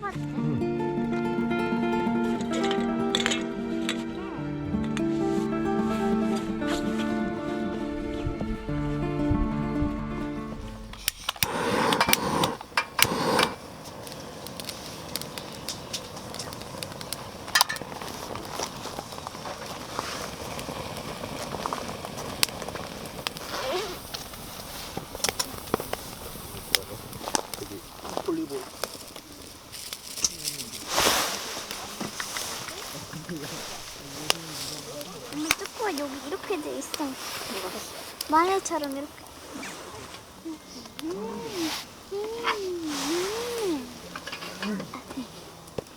はです。 마늘처럼 이렇게. 음, 음, 음.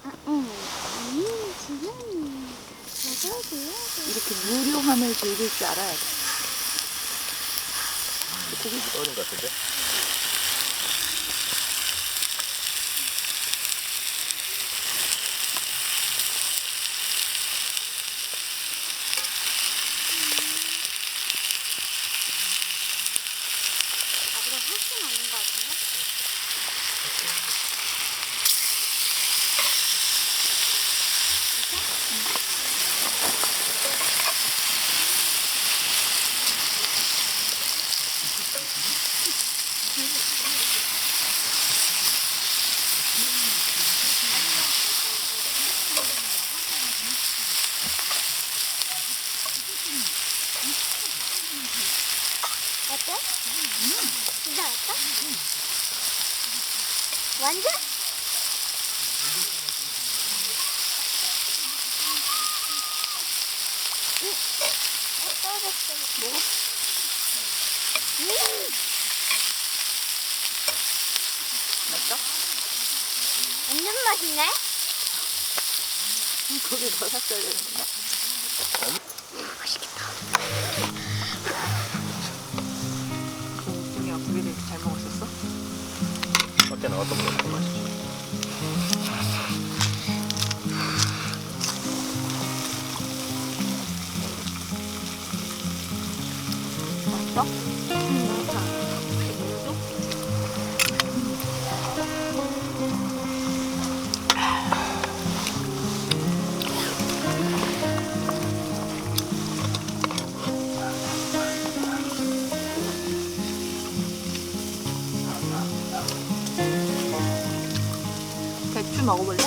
아, 음, 음, 지금. 이렇게 무료함을 즐길 줄 알아야 돼. 고기 어린 것 같은데? 어때? 진짜 맛있어? 완전? 음. 어, 떨어졌어. 뭐? 음. 맛있어? 완전 맛있네? 음, 고기 더 샀어야 되는데. 중이야 밖에 나갔다 보 배추 먹어볼래?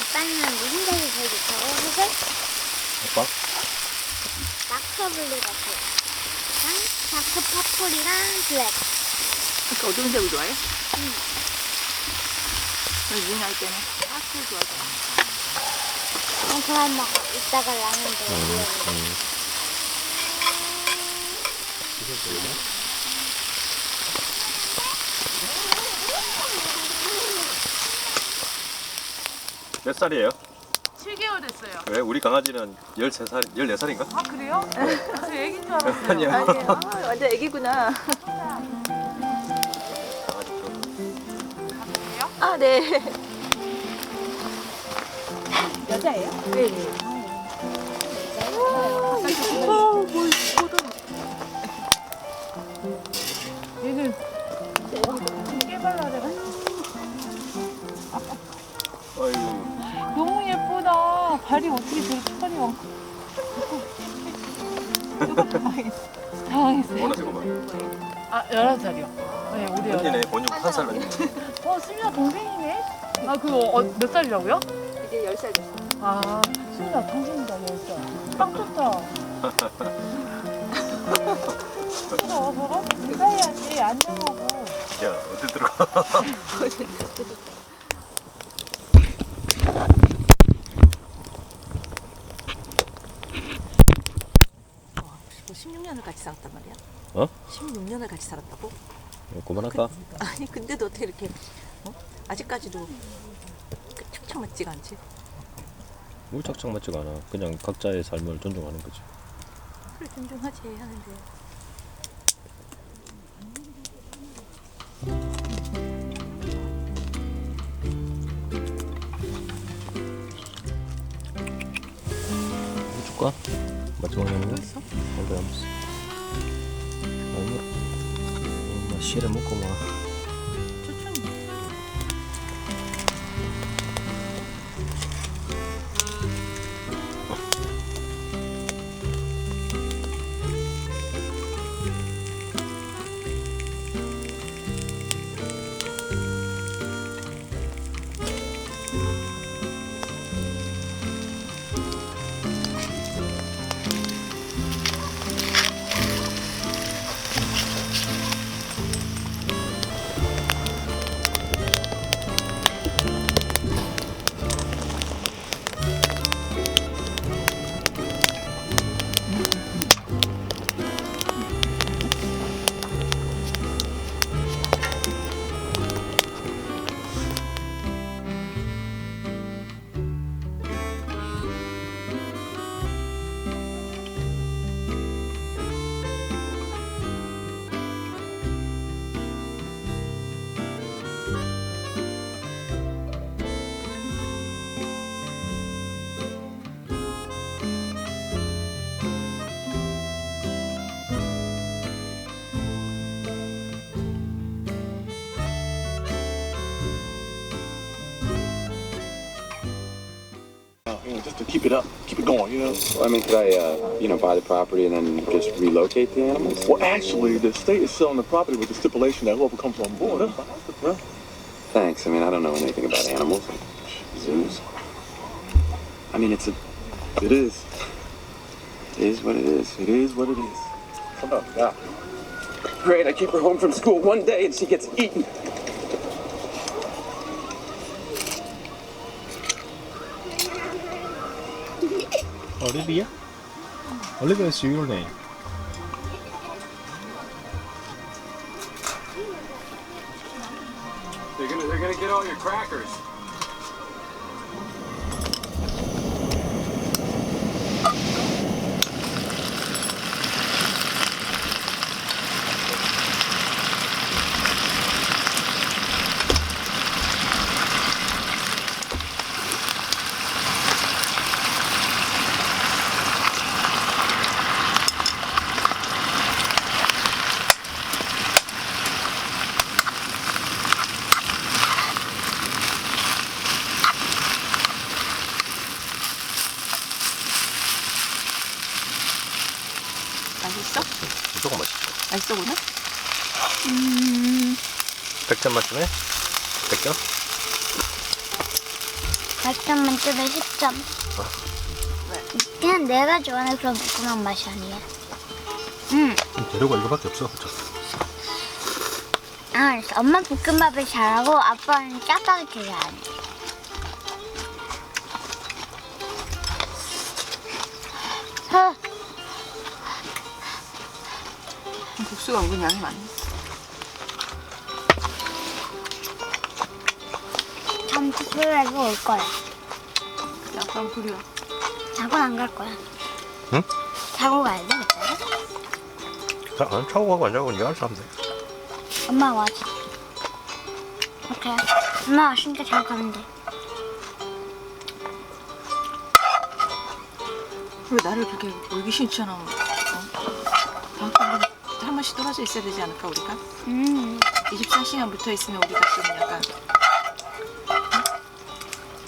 아빠는 무슨 색이 제일 좋다고? 회색? 아빠? 다크블루 같아요. 랑 다크 퍼플이랑 블랙. 그러니까 어두운 색을 좋아해? 응. 문할 때는 파스텔. 어, 그만 먹어. 이따가 라면 먹어. 몇 살이에요? 7개월 됐어요. 왜? 우리 강아지는 13살, 14살인가? 아 그래요? 저 애기인 줄 알았어요. 아니야. 아니에요. 아, 완전 애기구나. 강아지 좀. 아, 네. 여자예요? 네, 네. 어, 뭘 얘는 깨발랄해. 아이고. 너무 예쁘다. 발이 어떻게 저렇게 털이 많고. 조금 당황했어. 당황했어요. 어느 색만. 아 11살이요. 네 우리 언니네 11살. 본육 한살 났네. 어 수민아 동생이네. 아 그거 어, 몇 살이라고요? 이제 10살 됐어. 아 수민아 동생이다 10살. 딱 좋다. 수민아 와서 인사해야지 안녕하고. 야, 어디 들어가? 너 16년을 같이 살았단 말이야? 어? 16년을 같이 살았다고? 그만할까? 아니 근데도 어떻게 이렇게 어? 아직까지도 그 착착 맞지가 않지? 뭘 착착 맞지가 않아. 그냥 각자의 삶을 존중하는 거지. 그래 존중하지 하는데 뭐 줄까? 마지막에 하는 거? 벌써? 얼른 하면서. 아이고. 엄마 실에 먹고 막. To keep it up, keep it going, you know? Well, I mean, could I, uh, you know, buy the property and then just relocate the animals? Well, actually, the state is selling the property with the stipulation that whoever comes on board, that's fine. Well, Thanks. I mean, I don't know anything about animals. Zoos. I mean, it's a. it is. It is what it is. It is what it is. Come on, yeah. Great. I keep her home from school one day and she gets eaten. Olivia? Olivia is your name. They're gonna, they're gonna get all your crackers. 맛있어? 무조건 맛있죠. 맛있어 오늘? 100점 만점에 100점? 100점 만점에 10점. 그냥 내가 좋아하는 그런 볶음밥 맛이 아니야. 음, 재료가 이거밖에 없어. 그쵸? 아, 알았어. 엄마 볶음밥을 잘하고 아빠는 짜파게티 잘하네. 어, 국수가 은근 양이 많네. 잠시 풀려고 올 거야. 야, 그럼 둘이야. 자고 안 갈 거야. 응? 자고 가야 돼? 자, 안 차고 가고 안 자고 네가 알아서 하면 돼. 엄마 와지. 오케이. 엄마 왔으니까 자고 가면 돼. 왜 나를 그렇게 의기심천하고 어? 방금 한 번씩 떨어져 있어야 되지 않을까 우리가? 음, 24시간 붙어 있으면 우리가 좀 약간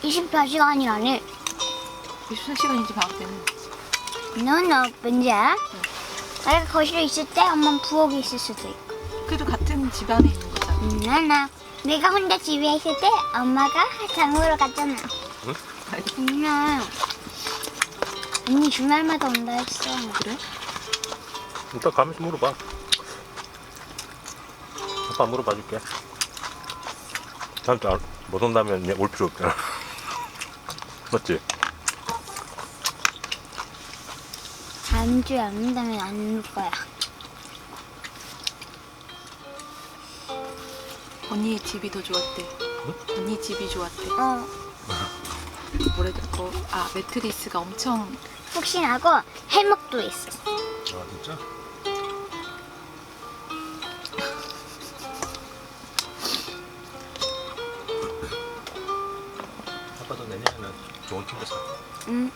24시간이라니. 24시간이지 방학 때는 너너 왠지 알아? 내가 거실에 있을 때 엄마는 부엌에 있을 수도 있고. 그래도 같은 집 안에 있는 거잖아. 음, 나나 내가 혼자 집에 있을 때 엄마가 장보러 갔잖아. 음, 언니 주말마다 온다 했어. 그래? 일단 가면서 물어봐. 아빠 물어봐 줄게. 다음 주 못 온다면 얘올 필요 없잖아. 맞지? 다음 주에 안 온다면 안 올 거야. 언니 집이 더 좋았대. 언니 집이 좋았대. 어, 뭐래 듣고 아 매트리스가 엄청 푹신하고 해먹도 있어. 아 진짜? 좋은 침대 사. 응.